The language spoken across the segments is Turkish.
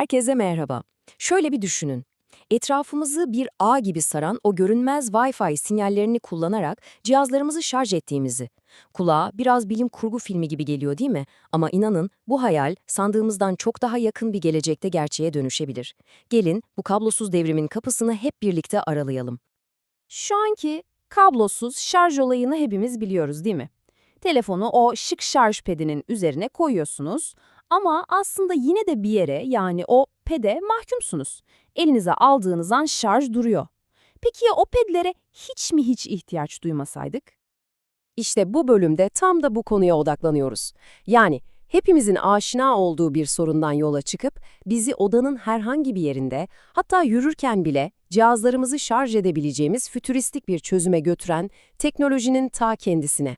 Herkese merhaba. Şöyle bir düşünün. Etrafımızı bir ağ gibi saran o görünmez Wi-Fi sinyallerini kullanarak cihazlarımızı şarj ettiğimizi. Kulağa biraz bilim kurgu filmi gibi geliyor değil mi? Ama inanın bu hayal sandığımızdan çok daha yakın bir gelecekte gerçeğe dönüşebilir. Gelin bu kablosuz devrimin kapısını hep birlikte aralayalım. Şu anki kablosuz şarj olayını hepimiz biliyoruz değil mi? Telefonu o şık şarj pedinin üzerine koyuyorsunuz ama aslında yine de bir yere yani o pede mahkumsunuz. Elinize aldığınız an şarj duruyor. Peki ya o pedlere hiç mi hiç ihtiyaç duymasaydık? İşte bu bölümde tam da bu konuya odaklanıyoruz. Yani hepimizin aşina olduğu bir sorundan yola çıkıp bizi odanın herhangi bir yerinde hatta yürürken bile cihazlarımızı şarj edebileceğimiz fütüristik bir çözüme götüren teknolojinin ta kendisine.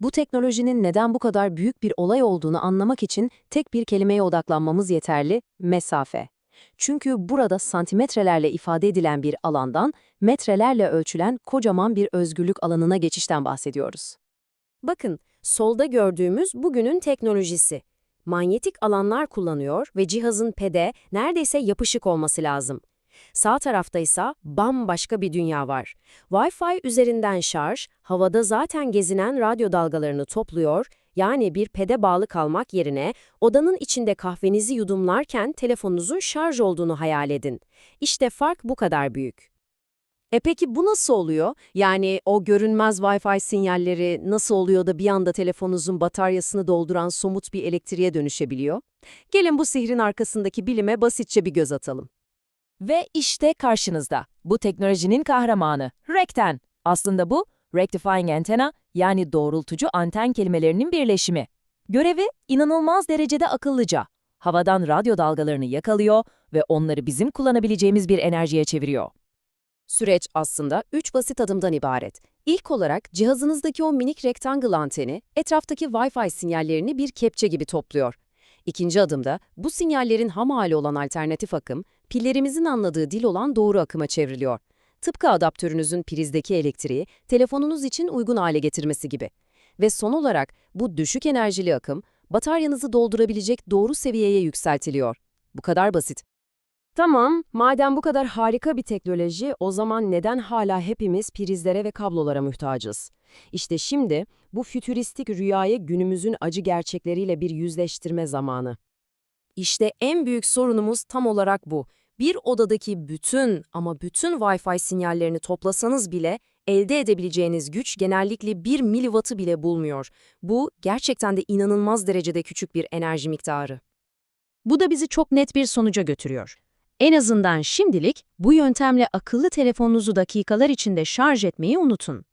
Bu teknolojinin neden bu kadar büyük bir olay olduğunu anlamak için tek bir kelimeye odaklanmamız yeterli, mesafe. Çünkü burada santimetrelerle ifade edilen bir alandan metrelerle ölçülen kocaman bir özgürlük alanına geçişten bahsediyoruz. Bakın, solda gördüğümüz bugünün teknolojisi. Manyetik alanlar kullanıyor ve cihazın pede neredeyse yapışık olması lazım. Sağ tarafta ise bambaşka bir dünya var. Wi-Fi üzerinden şarj, havada zaten gezinen radyo dalgalarını topluyor, yani bir pede bağlı kalmak yerine odanın içinde kahvenizi yudumlarken telefonunuzun şarj olduğunu hayal edin. İşte fark bu kadar büyük. E peki bu nasıl oluyor? Yani o görünmez Wi-Fi sinyalleri nasıl oluyor da bir anda telefonunuzun bataryasını dolduran somut bir elektriğe dönüşebiliyor? Gelin bu sihrin arkasındaki bilime basitçe bir göz atalım. Ve işte karşınızda bu teknolojinin kahramanı Recten. Aslında bu Rectifying Antenna yani doğrultucu anten kelimelerinin birleşimi. Görevi inanılmaz derecede akıllıca. Havadan radyo dalgalarını yakalıyor ve onları bizim kullanabileceğimiz bir enerjiye çeviriyor. Süreç aslında üç basit adımdan ibaret. İlk olarak cihazınızdaki o minik rectangle anteni etraftaki Wi-Fi sinyallerini bir kepçe gibi topluyor. İkinci adımda bu sinyallerin ham hali olan alternatif akım, pillerimizin anladığı dil olan doğru akıma çevriliyor. Tıpkı adaptörünüzün prizdeki elektriği telefonunuz için uygun hale getirmesi gibi. Ve son olarak bu düşük enerjili akım bataryanızı doldurabilecek doğru seviyeye yükseltiliyor. Bu kadar basit. Tamam, madem bu kadar harika bir teknoloji, o zaman neden hala hepimiz prizlere ve kablolara muhtacız? İşte şimdi bu fütüristik rüyayı günümüzün acı gerçekleriyle bir yüzleştirme zamanı. İşte en büyük sorunumuz tam olarak bu. Bir odadaki bütün ama bütün Wi-Fi sinyallerini toplasanız bile elde edebileceğiniz güç genellikle 1 miliwattı bile bulmuyor. Bu gerçekten de inanılmaz derecede küçük bir enerji miktarı. Bu da bizi çok net bir sonuca götürüyor. En azından şimdilik bu yöntemle akıllı telefonunuzu dakikalar içinde şarj etmeyi unutun.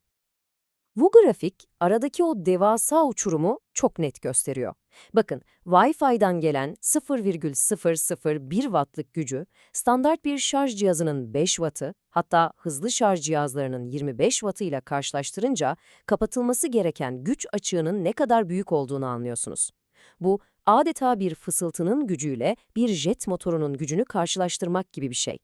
Bu grafik aradaki o devasa uçurumu çok net gösteriyor. Bakın, Wi-Fi'den gelen 0,001 wattlık gücü standart bir şarj cihazının 5 wattı, hatta hızlı şarj cihazlarının 25 wattı ile karşılaştırınca kapatılması gereken güç açığının ne kadar büyük olduğunu anlıyorsunuz. Bu adeta bir fısıltının gücüyle bir jet motorunun gücünü karşılaştırmak gibi bir şey.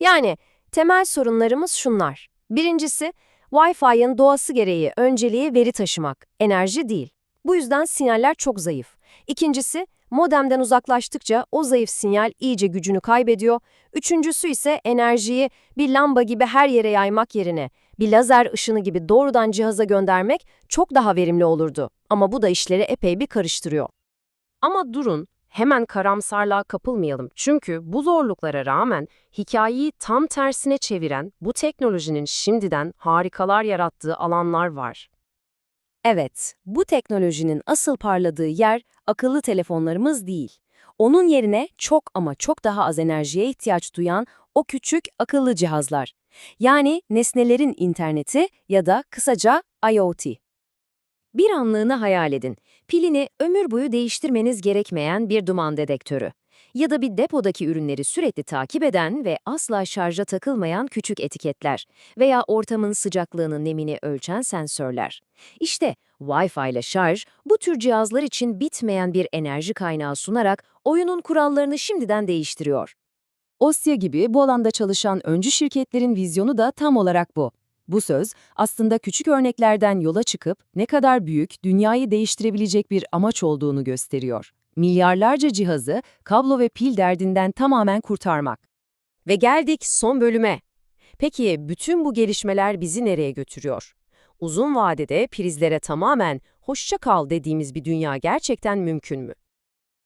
Yani temel sorunlarımız şunlar. Birincisi, Wi-Fi'ın doğası gereği önceliği veri taşımak, enerji değil. Bu yüzden sinyaller çok zayıf. İkincisi, modemden uzaklaştıkça o zayıf sinyal iyice gücünü kaybediyor. Üçüncüsü ise enerjiyi bir lamba gibi her yere yaymak yerine bir lazer ışını gibi doğrudan cihaza göndermek çok daha verimli olurdu. Ama bu da işleri epey bir karıştırıyor. Ama durun, hemen karamsarlığa kapılmayalım. Çünkü bu zorluklara rağmen hikayeyi tam tersine çeviren bu teknolojinin şimdiden harikalar yarattığı alanlar var. Evet, bu teknolojinin asıl parladığı yer akıllı telefonlarımız değil. Onun yerine çok ama çok daha az enerjiye ihtiyaç duyan o küçük akıllı cihazlar. Yani nesnelerin interneti ya da kısaca IoT. Bir anlığına hayal edin. Pilini ömür boyu değiştirmeniz gerekmeyen bir duman dedektörü. Ya da bir depodaki ürünleri sürekli takip eden ve asla şarja takılmayan küçük etiketler. Veya ortamın sıcaklığını, nemini ölçen sensörler. İşte Wi-Fi ile şarj bu tür cihazlar için bitmeyen bir enerji kaynağı sunarak oyunun kurallarını şimdiden değiştiriyor. Osya gibi bu alanda çalışan öncü şirketlerin vizyonu da tam olarak bu. Bu söz aslında küçük örneklerden yola çıkıp ne kadar büyük, dünyayı değiştirebilecek bir amaç olduğunu gösteriyor. Milyarlarca cihazı kablo ve pil derdinden tamamen kurtarmak. Ve geldik son bölüme. Peki bütün bu gelişmeler bizi nereye götürüyor? Uzun vadede prizlere tamamen hoşça kal dediğimiz bir dünya gerçekten mümkün mü?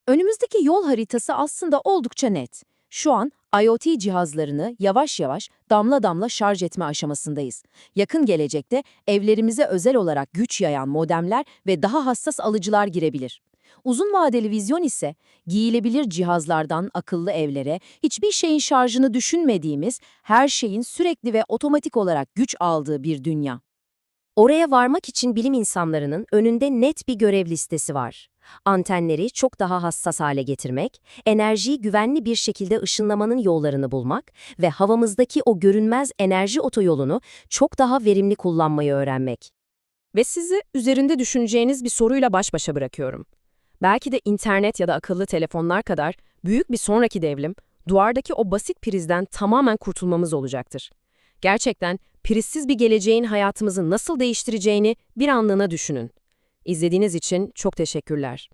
Önümüzdeki yol haritası aslında oldukça net. Şu an IoT cihazlarını yavaş yavaş damla damla şarj etme aşamasındayız. Yakın gelecekte evlerimize özel olarak güç yayan modemler ve daha hassas alıcılar girebilir. Uzun vadeli vizyon ise giyilebilir cihazlardan akıllı evlere, hiçbir şeyin şarjını düşünmediğimiz, her şeyin sürekli ve otomatik olarak güç aldığı bir dünya. Oraya varmak için bilim insanlarının önünde net bir görev listesi var. Antenleri çok daha hassas hale getirmek, enerjiyi güvenli bir şekilde ışınlamanın yollarını bulmak ve havamızdaki o görünmez enerji otoyolunu çok daha verimli kullanmayı öğrenmek. Ve sizi üzerinde düşüneceğiniz bir soruyla baş başa bırakıyorum. Belki de internet ya da akıllı telefonlar kadar büyük bir sonraki devrim, duvardaki o basit prizden tamamen kurtulmamız olacaktır. Gerçekten prizsiz bir geleceğin hayatımızı nasıl değiştireceğini bir anlığına düşünün. İzlediğiniz için çok teşekkürler.